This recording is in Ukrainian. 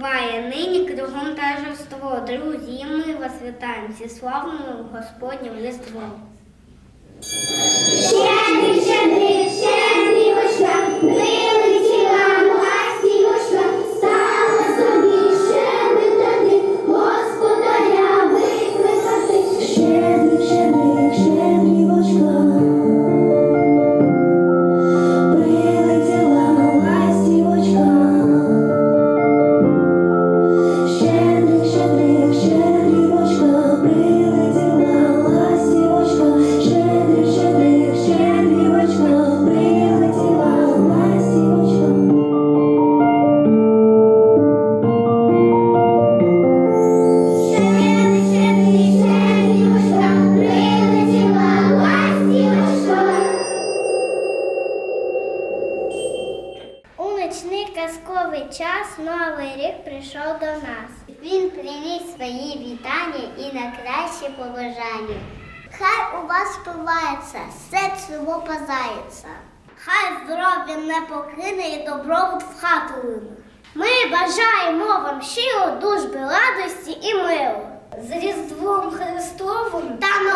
триває, нині кругом торжество. Друзі, і ми вас вітаємо зі славною Господнім Різдвом. Ще, ще, щедрівочка, казковий час новий рік прийшов до нас. Він приніс свої вітання і на кращі побажання. Хай у вас спивається, ціло позається. Хай здоров'я не покине і добробут в хату. Ми бажаємо вам щиро, дружби, радості і миру. З Різдвом Христовим та